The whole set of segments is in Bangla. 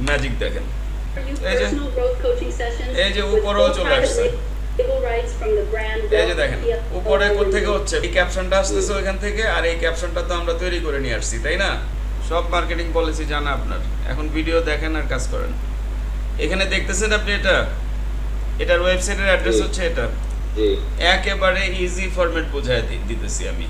ম্যাজিক দেখেন। এই যে- উপরেও চলে আসছে। এই যে দেখেন উপরে. কোথেকে হচ্ছে? এই ক্যাপশনটা আসতেছে ওইখান থেকে আর এই ক্যাপশনটা তো আমরা তৈরি করে নিয়ে আসছি তাই না? সব মার্কেটিং পলিসি জানা আপনার। এখন ভিডিও দেখেন আর কাজ করেন। এখানে দেখতেছেন আপনি এটা? এটার ওয়েবসাইটের অ্যাড্রেস হচ্ছে এটা। একেবারে ইজি ফরম্যাট বোঝায় দিতেছি আমি।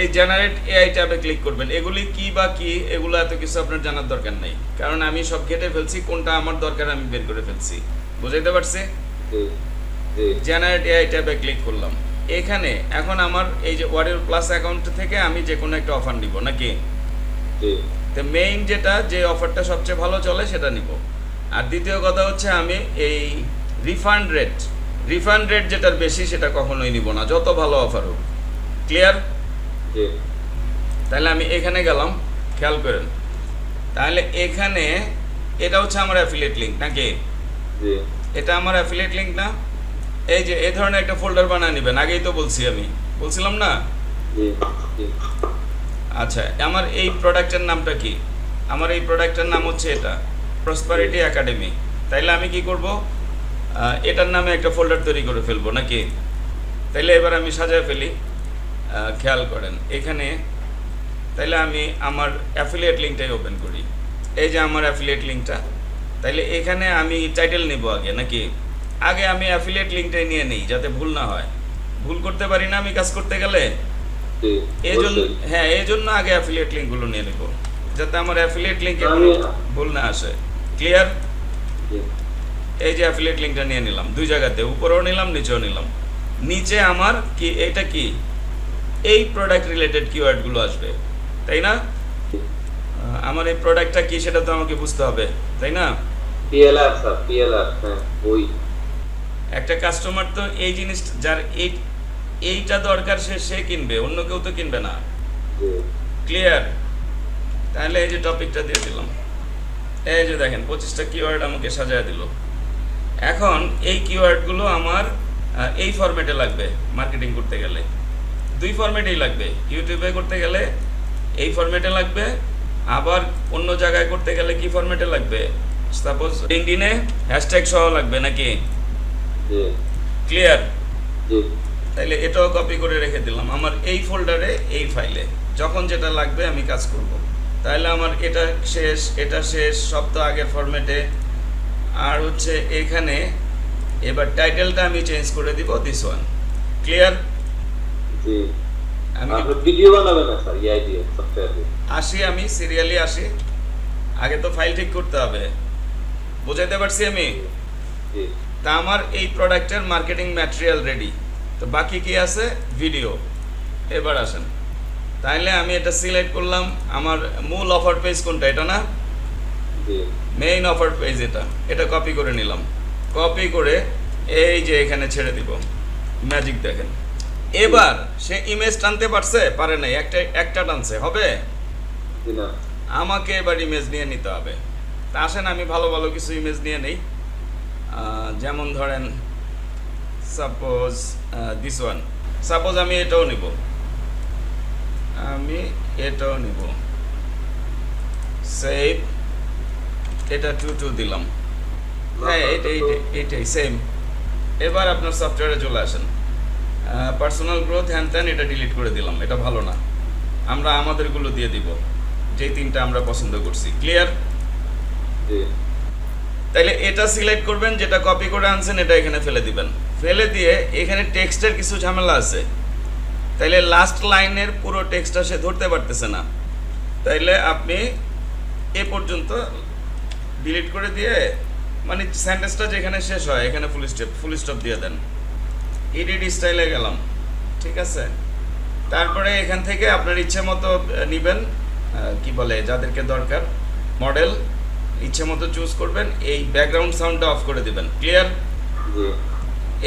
এই জেনারেট এআই ট্যাবে ক্লিক করবেন। এগুলি কি বা কি এগুলো এত কিছু আপনার জানার দরকার নেই। কারণ আমি সব ঘেটে ফেলছি কোনটা আমার দরকার আমি বের করে ফেলছি। বুঝাইতে পারছি? জেনারেট এআই ট্যাবে ক্লিক করলাম। এখানে এখন আমার এই যে ওয়ারিয়র প্লাস অ্যাকাউন্ট থেকে আমি যে কোনো একটা অফার নিব নাকি? তো মেইন যেটা যে অফারটা সবচেয়ে ভালো চলে সেটা নিব। আর দ্বিতীয় কথা হচ্ছে আমি এই রিফান্ড রেট রিফান্ড রেট যেটার বেশি সেটা কখনোই নিব না যত ভালো অফার হোক। ক্লিয়ার তাহলে আমি এখানে গেলাম খেয়াল করেন। তাহলে এখানে এটা হচ্ছে আমার অ্যাফিলিয়েট লিঙ্ক নাকি? এটা আমার অ্যাফিলিয়েট লিঙ্ক না? এই যে এই ধরনের একটা ফোল্ডার বানিয়ে নেবেন আগেই তো বলছি আমি। বলছিলাম না? আচ্ছা আমার এই প্রোডাক্টের নামটা কি? আমার এই প্রোডাক্টের নাম হচ্ছে এটা প্রসপারিটি একাডেমি তাইলে আমি কি করব? এটার নামে একটা ফোল্ডার তৈরি করে ফেলব নাকি? তাইলে এবার আমি সাজায় ফেলি। খেয়াল করেন। এখানে তাইলে আমি আমার অ্যাফিলিয়েট লিঙ্কটাই ওপেন করি। এই যে আমার অ্যাফিলিয়েট লিঙ্কটা তাইলে এখানে আমি টাইটেল নেব আগে নাকি? আগে আমি অ্যাফিলিয়েট লিঙ্কটাই নিয়ে নিই যাতে ভুল না হয়। ভুল করতে পারি না আমি কাজ করতে গেলে? জি এই জন্য হ্যাঁ এই জন্য আগে অ্যাফিলিয়েট লিঙ্কগুলো নিয়ে নেব যাতে আমার অ্যাফিলিয়েট লিঙ্কে ভুল না আসে। ক্লিয়ার এই যে অ্যাফিলিয়েট লিঙ্কটা নিয়ে নিলাম দুই জায়গাতে উপরেও নিলাম নিচেও নিলাম। নিচে আমার কি এটা কি? এই প্রোডাক্ট রিলেটেড কিওয়ার্ডগুলো আসবে তাই না? আমার এই প্রোডাক্টটা কি সেটা তো আমাকে বুঝতে হবে তাই না? পিএলআর স্যার পিএলআর হ্যাঁ ওই। একটা কাস্টমার তো এই জিনিস যার এই এইটা দরকার সে সে কিনবে অন্য কেউ তো কিনবে না। ক্লিয়ার তাহলে এই যে টপিকটা দিয়ে দিলাম। এই যে দেখেন পঁচিশটা কিওয়ার্ড আমাকে সাজায় দিল। এখন এই কিওয়ার্ডগুলো আমার এই ফরম্যাটে লাগবে মার্কেটিং করতে গেলে। দুই ফরম্যাটেই লাগবে। ইউটিউবে করতে গেলে এই ফরম্যাটে লাগবে আবার অন্য জায়গায় করতে গেলে কি ফরম্যাটে লাগবে? সাপোজ লিঙ্কডিনে হ্যাশট্যাগ সহ লাগবে নাকি? জি। ক্লিয়ার তাইলে এটাও কপি করে রেখে দিলাম। আমার এই ফোল্ডারে এই ফাইলে যখন যেটা লাগবে আমি কাজ করব। তাহলে আমার এটা শেষ এটা শেষ সব তো আগের ফরম্যাটে আর হচ্ছে এখানে এবার টাইটেলটা আমি চেঞ্জ করে দিব দিস ওয়ান ক্লিয়ার জি। আমি আপনি ভিডিও বানাবেন না স্যার ইআই দিয়ে সফটওয়্যার দিয়ে? আসি আমি সিরিয়ালি আসি। আগে তো ফাইল ঠিক করতে হবে। বুঝাইতে পারছি আমি? জি তা আমার এই প্রোডাক্টের মার্কেটিং ম্যাটেরিয়াল রেডি তো বাকি কি আছে? ভিডিও এবার আসেন। তাইলে আমি এটা সিলেক্ট করলাম। আমার মূল অফার পেজ কোনটা? এটা না? মেইন অফার পেজ এটা। এটা কপি করে নিলাম। কপি করে এই যে এখানে ছেড়ে দিব। ম্যাজিক দেখেন। এবার সে ইমেজ টানতে পারছে? পারে নাই। একটা একটা টানছে। হবে? না। আমাকে এবার ইমেজ নিয়ে নিতে হবে। তা আসেন আমি ভালো ভালো কিছু ইমেজ নিয়ে নেই। যেমন ধরেন সাপোজ দিস ওয়ান সাপোজ আমি এটাও নিব। আমি এটাও নিব। সেভ এটা টু টু দিলাম। হ্যাঁ এইটাই এইটাই এইটাই সেম এবার আপনার সফটওয়্যারে চলে আসেন। পার্সোনাল গ্রোথ হ্যান ত্যান এটা ডিলিট করে দিলাম এটা ভালো না। আমরা আমাদেরগুলো দিয়ে দিব যে তিনটা আমরা পছন্দ করছি। ক্লিয়ার তাইলে এটা সিলেক্ট করবেন যেটা কপি করে আনছেন এটা এখানে ফেলে দিবেন। ফেলে দিয়ে এখানে টেক্সটের কিছু ঝামেলা আছে। তাইলে লাস্ট লাইনের পুরো টেক্সটটা সে ধরতে পারতেছে না। তাইলে আপনি এ পর্যন্ত ডিলিট করে দিয়ে মানে সেন্টেন্সটা যেখানে শেষ হয় এখানে ফুল স্টপ ফুল স্টপ দিয়ে দেন। এডিট স্টাইলে গেলাম ঠিক আছে? তারপরে এখান থেকে আপনার ইচ্ছে মতো নেবেন কি বলে যাদেরকে দরকার মডেল ইচ্ছে মতো চুজ করবেন এই ব্যাকগ্রাউন্ড সাউন্ডটা অফ করে দিবেন ক্লিয়ার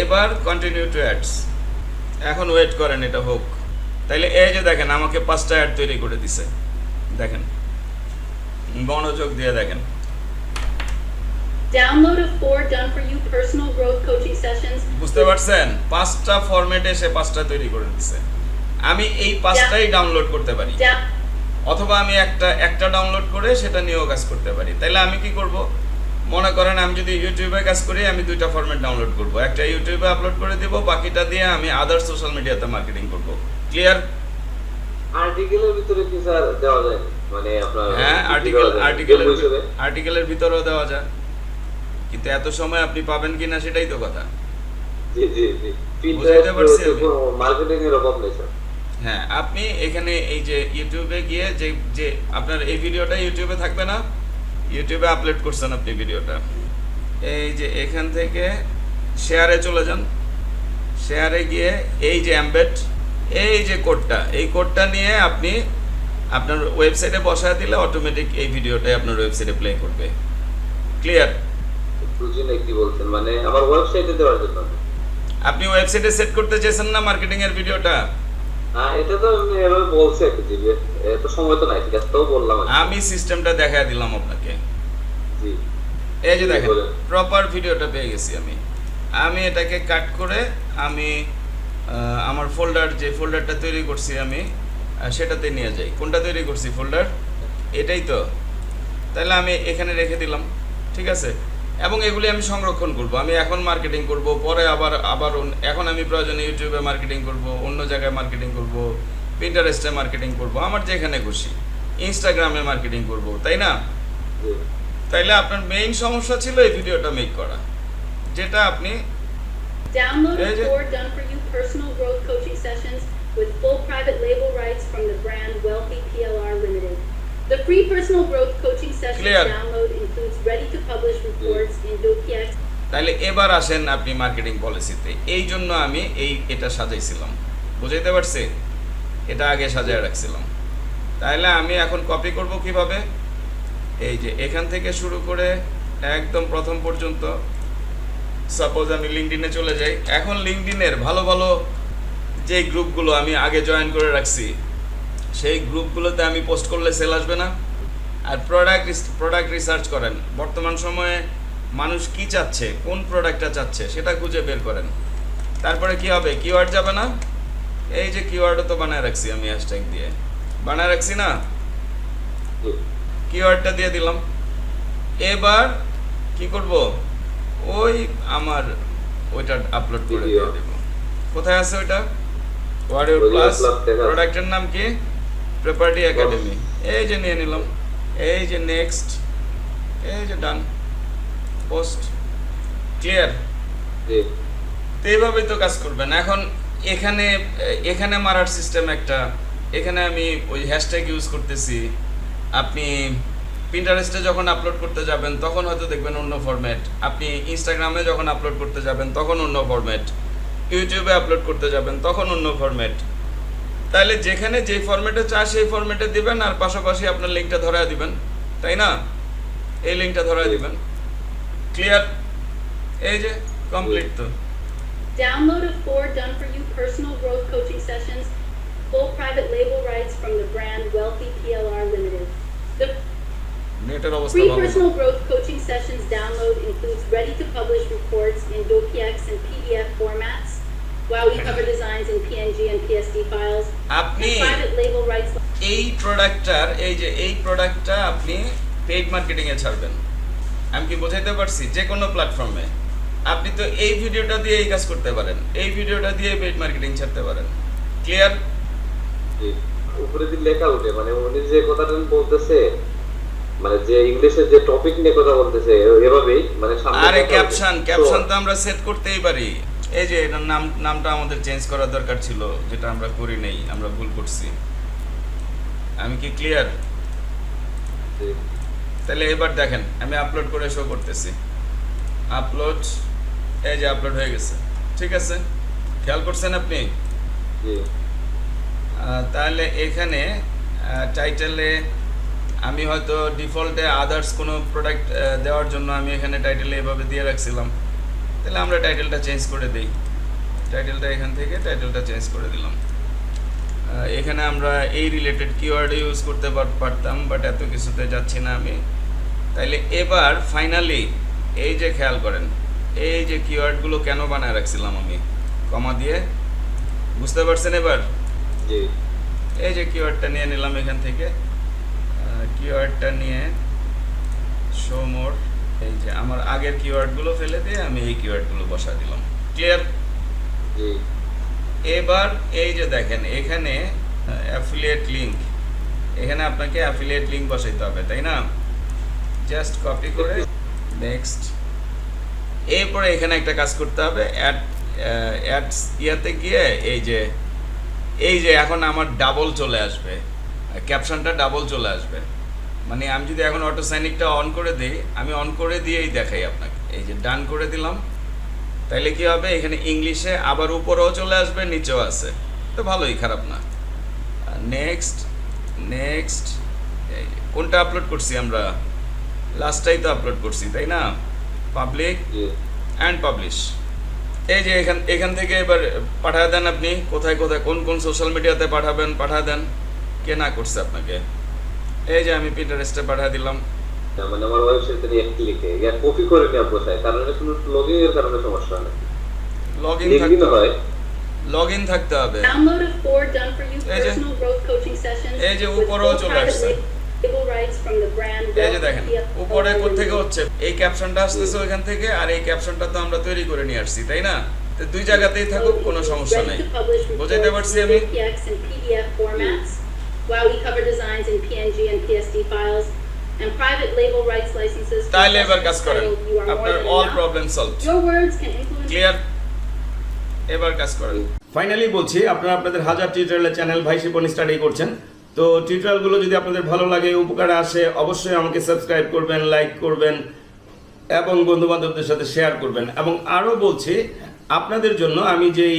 এবার কন্টিনিউ টু অ্যাডস এখন ওয়েট করেন এটা হোক। তাইলে এই যে দেখেন আমাকে পাঁচটা অ্যাড তৈরি করে দিছে। দেখেন মনোযোগ দিয়ে দেখেন। Download of four done for you personal growth coaching sessions. বুঝতে পারছেন? পাঁচটা ফরম্যাটে সে পাঁচটা তৈরি করে দিছে। আমি এই পাঁচটাই ডাউনলোড করতে পারি। অথবা আমি একটা একটা ডাউনলোড করে সেটা নিয়েও কাজ করতে পারি। তাইলে আমি কি করব? মনে করেন আমি যদি ইউটিউবে কাজ করি আমি দুইটা ফরম্যাট ডাউনলোড করব। একটা ইউটিউবে আপলোড করে দিব বাকিটা দিয়ে আমি আদার সোশ্যাল মিডিয়াতে মার্কেটিং করব। ক্লিয়ার আর্টিকেলের ভিতরে কি স্যার দেওয়া যায়? মানে আপনার হ্যাঁ আর্টিকেল আর্টিকেলের আর্টিকেলের ভিতরেও দেওয়া যায়। কিন্তু এত সময় আপনি পাবেন কিনা সেটাই তো কথা। জি জি জি। বুঝাইতে পারছি আমি। মার্কেটিং এর অভাব নেই স্যার হ্যাঁ আপনি এখানে এই যে ইউটিউবে গিয়ে যে যে আপনার এই ভিডিওটা ইউটিউবে থাকবে না ইউটিউবে আপলোড করছেন আপনি ভিডিওটা। এই যে এখান থেকে শেয়ারে চলে যান। শেয়ারে গিয়ে এই যে অ্যাম্বেড এই যে কোডটা এই কোডটা নিয়ে আপনি আপনার ওয়েবসাইটে বসায় দিলে অটোমেটিক এই ভিডিওটাই আপনার ওয়েবসাইটে প্লে করবে। ক্লিয়ার বুঝি না কি বলছেন মানে আমার ওয়েবসাইটে দেওয়ার জন্য। আপনি ওয়েবসাইটে সেট করতে চেয়েছেন না মার্কেটিং এর ভিডিওটা হ্যাঁ এটা তো আমি এভাবে বলছি জি এত সময় তো নাই ঠিক আছে তাও বললাম আমি সিস্টেমটা দেখায় দিলাম আপনাকে। জি। এই যে দেখেন প্রপার ভিডিওটা পেয়ে গেছি আমি। আমি এটাকে কাট করে আমি আমার ফোল্ডার যে ফোল্ডারটা তৈরি করছি আমি সেটাতে নিয়ে যাই। কোনটা তৈরি করছি ফোল্ডার এটাই তো। তাহলে আমি এখানে রেখে দিলাম ঠিক আছে? এবং এগুলি আমি সংরক্ষণ করব। আমি এখন মার্কেটিং করব পরে আবার আবার এখন আমি প্রয়োজনে ইউটিউবে মার্কেটিং করব অন্য জায়গায় মার্কেটিং করব পিন্টারেস্টে মার্কেটিং করব আমার যেখানে খুশি ইনস্টাগ্রামে মার্কেটিং করব তাই না? তাইলে আপনার মেইন সমস্যা ছিল এই ভিডিওটা মেক করা যেটা আপনি Download Hey, done for you personal growth coaching sessions with full private label rights from the brand Wealthy PLR Limited. The free personal growth coaching sessions Clear. download includes ready to publish reports in DocuX তাইলে এবার আসেন আপনি মার্কেটিং পলিসিতে এই জন্য আমি এই এটা সাজাইছিলাম। বুঝাইতে পারছি? এটা আগে সাজায় রাখছিলাম। তাহলে আমি এখন কপি করব কীভাবে? এই যে এখান থেকে শুরু করে একদম প্রথম পর্যন্ত। সাপোজ আমি লিঙ্কডিনে চলে যাই। এখন লিঙ্কডিনের ভালো ভালো যে গ্রুপগুলো আমি আগে জয়েন করে রাখছি সেই গ্রুপগুলোতে আমি পোস্ট করলে সেল আসবে না। আর প্রোডাক্ট প্রোডাক্ট রিসার্চ করেন। বর্তমান সময়ে মানুষ কি চাচ্ছে? কোন প্রোডাক্টটা চাচ্ছে? সেটা খুঁজে বের করেন। তারপরে কি হবে? কিওয়ার্ড যাবে না? এই যে কিওয়ার্ডও তো বানায় রাখছি আমি হ্যাশট্যাগ দিয়ে। বানায় রাখছি না? কিওয়ার্ডটা দিয়ে দিলাম। এবার কি করব? ওই আমার ওইটা আপলোড করে. দিয়ে দেব। কোথায় আছে ওইটা? Warrior plus. প্রোডাক্টের নাম কি? প্রেপার্টি একাডেমি এই যে নিয়ে নিলাম। এই যে নেক্সট এই যে ডান পোস্ট ক্লিয়ার তো এইভাবেই তো কাজ করবেন। এখন এখানে এখানে মারার সিস্টেম একটা। এখানে আমি ওই হ্যাশট্যাগ ইউজ করতেছি। আপনি পিন্টারেস্টে যখন আপলোড করতে যাবেন তখন হয়তো দেখবেন অন্য ফরম্যাট আপনি ইনস্টাগ্রামে যখন আপলোড করতে যাবেন তখন অন্য ফরম্যাট ইউটিউবে আপলোড করতে যাবেন তখন অন্য ফরম্যাট তাহলে যেখানে যেই ফরম্যাটে চা সেই ফরম্যাটে দিবেন আর পাশাপাশি আপনার লিঙ্কটা ধরায় দিবেন তাই না এই লিঙ্কটা ধরায় দিবেন ক্লিয়ার এই যে কমপ্লিট তো Download of four done for you personal growth coaching sessions, full private label rights from the brand Wealthy PLR Limited. The free personal growth coaching sessions download includes ready to publish reports in DocuX and PDF formats, while we cover designs in PNG and PSD files, আপনি এই প্রোডাক্টটার এই যে এই প্রোডাক্টটা আপনি পেইড মার্কেটিং এ ছাড়বেন। আমি কি বোঝাইতে পারছি? যে কোনো প্ল্যাটফর্মে আপনি তো এই ভিডিওটা দিয়ে এই কাজ করতে পারেন। এই ভিডিওটা দিয়ে পেইড মার্কেটিং ছাড়তে পারেন। ক্লিয়ার উপরে দিয়ে লেখা উঠে মানে উনি যে কথাটা বলতেছে মানে যে ইংলিশের যে টপিক নিয়ে কথা বলতেছে এভাবেই মানে সামনে আরে ক্যাপশন ক্যাপশন তো আমরা সেট করতেই পারি। এই যে এটার নাম নামটা আমাদের চেঞ্জ করার দরকার ছিল যেটা আমরা করি নেই আমরা ভুল করছি। আমি কি ক্লিয়ার তাহলে এবার দেখেন আমি আপলোড করে শো করতেছি। আপলোড এই যে আপলোড হয়ে গেছে। ঠিক আছে? খেয়াল করছেন আপনি? তাহলে এখানে টাইটেলে আমি হয়তো ডিফল্টে আদার্স কোনো প্রোডাক্ট দেওয়ার জন্য আমি এখানে টাইটেলে এভাবে দিয়ে রাখছিলাম। তাহলে আমরা টাইটেলটা চেঞ্জ করে দিই। টাইটেলটা এখান থেকে টাইটেলটা চেঞ্জ করে দিলাম। এখানে আমরা এই রিলেটেড কিওয়ার্ড ইউজ করতে পারতাম বাট এত কিছুতে যাচ্ছি না আমি। তাইলে এবার ফাইনালি এই যে খেয়াল করেন এই যে কিওয়ার্ডগুলো কেন বানায় রাখছিলাম আমি? কমা দিয়ে। বুঝতে পারছেন এবার? এই যে কিওয়ার্ডটা নিয়ে নিলাম এখান থেকে। কিওয়ার্ডটা নিয়ে শো মোর এই যে আমার আগের কিওয়ার্ডগুলো ফেলে দিয়ে আমি এই কিওয়ার্ডগুলো বসা দিলাম। ক্লিয়ার এবার এই যে দেখেন এখানে অ্যাফিলিয়েট লিংক এখানে আপনাকে অ্যাফিলিয়েট লিংক বসাইতে হবে তাই না? জাস্ট কপি করে নেক্সট এরপরে এখানে একটা কাজ করতে হবে অ্যাড অ্যাডস ইয়াতে গিয়ে এই যে এই যে এখন আমার ডাবল চলে আসবে। ক্যাপশনটা ডাবল চলে আসবে। মানে আমি যদি এখন অটো সাইনিকটা অন করে দিই আমি অন করে দিয়েই দেখাই আপনাকে। এই যে ডান করে দিলাম। তাইলে কি হবে? এখানে ইংলিশে আবার উপরেও চলে আসবে নিচেও আছে। তো ভালোই খারাপ না। নেক্সট নেক্সট কোনটা আপলোড করছি আমরা? লাস্টটাই তো আপলোড করছি তাই না? পাবলিক অ্যান্ড পাবলিশ এই যে এখান এখান থেকে এবার পাঠায় দেন আপনি। কোথায় কোথায় কোন কোন সোশ্যাল মিডিয়াতে পাঠাবেন পাঠায় দেন। কে না করছে আপনাকে? এই যে আমি পিন্টারেস্টে পাঠিয়ে দিলাম। মানে আমার ওয়েবসাইটে নিয়ে ক্লিকে ইয়া কপি করে নিয়ে বসায় কারণ এটা শুধু লগইন এর কারণে সমস্যা হয় লগ ইন থাকতে হয়। লগ ইন থাকতে হবে। এই যে- উপরেও চলে আসছে। এই যে দেখেন উপরে format থেকে হচ্ছে? এই ক্যাপশনটা আসতেছে ওইখান থেকে আর এই ক্যাপশনটা তো আমরা তৈরি করে নিয়ে আসছি তাই না? তো দুই জায়গাতেই থাকুক কোনো সমস্যা নাই। বুঝাইতে পারছি আমি? We cover designs in PNG and PSD files, and private label rights licenses. এবার কাজ করেন titled You Are আপনার all problem solve Your words can influence clear এবার কাজ করেন ফাইনালি বলছি আপনারা আপনাদের হাজার টিউটোরিয়ালের চ্যানেল ভাই শিপন স্টাডি করছেন। তো টিউটোরিয়ালগুলো যদি আপনাদের ভালো লাগে উপকারে আসে অবশ্যই আমাকে সাবস্ক্রাইব করবেন লাইক করবেন এবং বন্ধু বান্ধবদের সাথে শেয়ার করবেন। এবং আরও বলছি আপনাদের জন্য আমি যেই